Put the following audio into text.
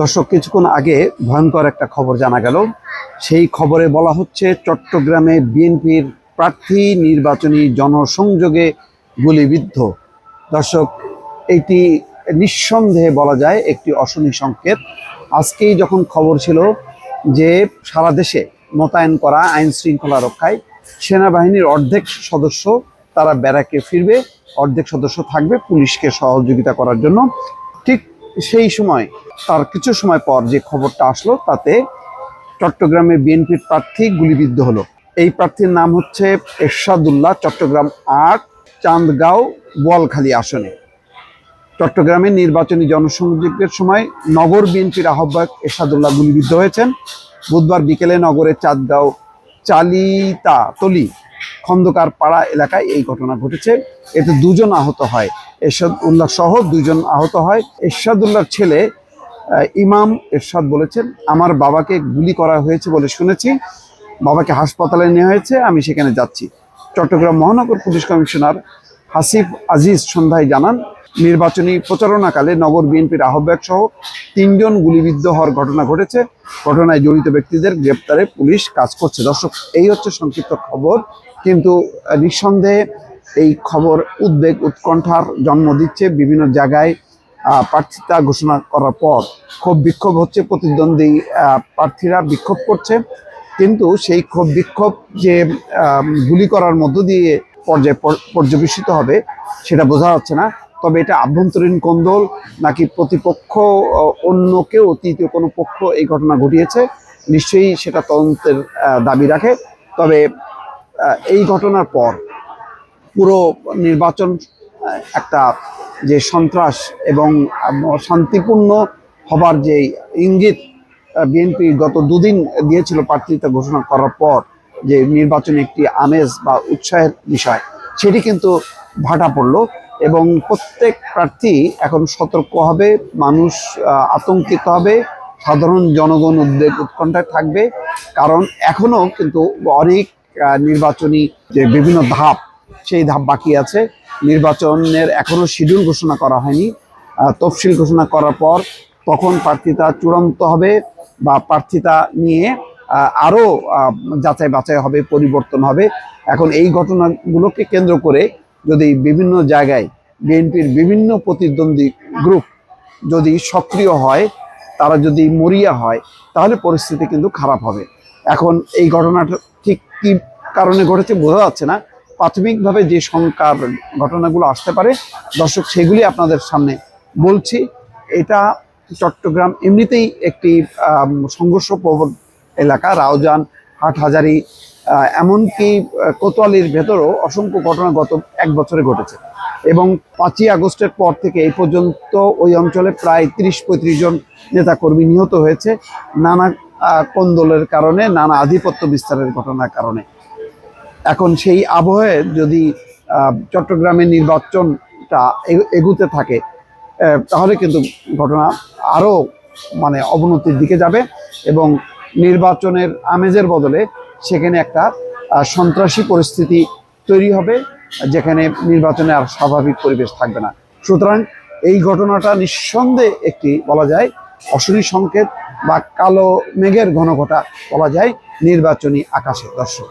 দর্শক, কিছুক্ষণ আগে ভয়ঙ্কর একটা খবর জানা গেল। সেই খবরে বলা হচ্ছে, চট্টগ্রামে বিএনপির প্রার্থী নির্বাচনী জনসংযোগে গুলিবিদ্ধ। দর্শক, এটি নিঃসন্দেহে বলা যায় একটি অশনি সংকেত। আজকেই যখন খবর ছিল যে সারা দেশে মোতায়েন করা, আইন শৃঙ্খলা রক্ষায় সেনাবাহিনীর অর্ধেক সদস্য তারা ব্যারাকে ফিরবে, অর্ধেক সদস্য থাকবে পুলিশকে সহযোগিতা করার জন্য। সেই সময়, তার কিছু সময় পর যে খবরটা আসলো, তাতে চট্টগ্রামে বিএনপির প্রার্থী গুলিবিদ্ধ হলো। এই প্রার্থীর নাম হচ্ছে এরশাদুল্লাহ, চট্টগ্রাম আট, চান্দগাঁও বোয়ালখালী আসনে। চট্টগ্রামে নির্বাচনী জনসংযোগের সময় নগর বিএনপির আহ্বায়ক এরশাদুল্লাহ গুলিবিদ্ধ হয়েছেন। বুধবার বিকেলে নগরের চাঁদগাঁও চালিতা তলি খন্দকার পাড়া এলাকায় এই ঘটনা ঘটেছে। এতে দুজন আহত হয়। এরশাদ উল্লাহ সহ দুজন আহত হয়। এরশাদুল্লাহর ছেলে ইমাম এরশাদ বলেছেন, আমার বাবাকে গুলি করা হয়েছে বলে শুনেছি। বাবাকে হাসপাতালে নেওয়া হয়েছে। আমি সেখানে যাচ্ছি। চট্টগ্রাম মহানগর পুলিশ কমিশনার হাসিফ আজিজ সন্ধ্যায় জানান, নির্বাচনী প্রচারণাকালে নগর বিএনপির আহ্বায়ক সহ তিনজন গুলিবিদ্ধ হওয়ার ঘটনা ঘটেছে। ঘটনায় জড়িত ব্যক্তিদের গ্রেপ্তারে পুলিশ কাজ করছে। দর্শক, এই হচ্ছে সংক্ষিপ্ত খবর। কিন্তু নিঃসন্দেহে এই খবর উদ্বেগ, উৎকণ্ঠার জন্ম দিচ্ছে বিভিন্ন জায়গায় প্রার্থিতা ঘোষণা করার পর। ক্ষোভ বিক্ষোভ হচ্ছে, প্রতিদ্বন্দ্বী প্রার্থীরা বিক্ষোভ করছে। কিন্তু সেই ক্ষোভ বিক্ষোভ যে গুলি করার মধ্য দিয়ে পর্যায়ে পর- পর্যবেসিত হবে, সেটা বোঝা যাচ্ছে না। তবে এটা আভ্যন্তরীণ কোন্দল, নাকি প্রতিপক্ষ অন্য কেউ তৃতীয় কোনো পক্ষ এই ঘটনা ঘটিয়েছে, নিশ্চয়ই সেটা তদন্তের দাবি রাখে। তবে এই ঘটনার পর পুরো নির্বাচন একটা যে সন্ত্রাস এবং শান্তিপূর্ণ হবার যে ইঙ্গিত বিএনপি গত দুদিন দিয়েছিল প্রার্থিতা ঘোষণা করার পর যে নির্বাচনে একটি আমেজ বা উৎসাহের বিষয়, সেটি কিন্তু ভাটা পড়ল এবং প্রত্যেক প্রার্থী এখন সতর্ক হবে, মানুষ আতঙ্কিত হবে, সাধারণ জনগণ উদ্বেগ উৎকণ্ঠায় থাকবে। কারণ এখনও কিন্তু অনেক নির্বাচনী যে বিভিন্ন ধাপ, সেই ধাপ বাকি আছে। নির্বাচনের এখনও শিডিউল ঘোষণা করা হয়নি। তফসিল ঘোষণা করার পর তখন প্রার্থিতা চূড়ান্ত হবে বা প্রার্থিতা নিয়ে আরও যাচাই বাছাই হবে, পরিবর্তন হবে। এখন এই ঘটনাগুলোকে কেন্দ্র করে যদি বিভিন্ন জায়গায় বিএনপির বিভিন্ন প্রতিদ্বন্দ্বী গ্রুপ যদি সক্রিয় হয়, তারা যদি মরিয়া হয়, তাহলে পরিস্থিতি কিন্তু খারাপ হবে। এখন এই ঘটনাটা ঠিক কি কারণে ঘটেছে বোঝা যাচ্ছে না। প্রাথমিকভাবে যে শঙ্কার ঘটনাগুলো আসতে পারে দর্শক সেগুলি আপনাদের সামনে বলছি। এটা চট্টগ্রাম এমনিতেই একটি আম, সংঘর্ষপ্রবণ এলাকা রাউজান হাটহাজারি এমনকি কোতোয়ালির ভেতরও অসংখ্য ঘটনা গত এক বছরে ঘটেছে। এবং পাঁচই আগস্টের পর থেকে এই পর্যন্ত ওই অঞ্চলে প্রায় তিরিশ পঁয়ত্রিশ জন নেতাকর্মী নিহত হয়েছে। নানা কোন্দলের কারণে, নানা আধিপত্য বিস্তারের ঘটনার কারণে। এখন সেই আবহে যদি চট্টগ্রামের নির্বাচনটা এগুতে থাকে তাহলে কিন্তু ঘটনা আরও মানে অবনতির দিকে যাবে এবং নির্বাচনের আমেজের বদলে সেখানে একটা সন্ত্রাসী পরিস্থিতি তৈরি হবে, যেখানে নির্বাচনে আর স্বাভাবিক পরিবেশ থাকবে না। সুতরাং এই ঘটনাটা নিঃসন্দেহে একটি বলা যায় অশনি সংকেত বা কালো মেঘের ঘনঘটা বলা যায় নির্বাচনী আকাশে দর্শক।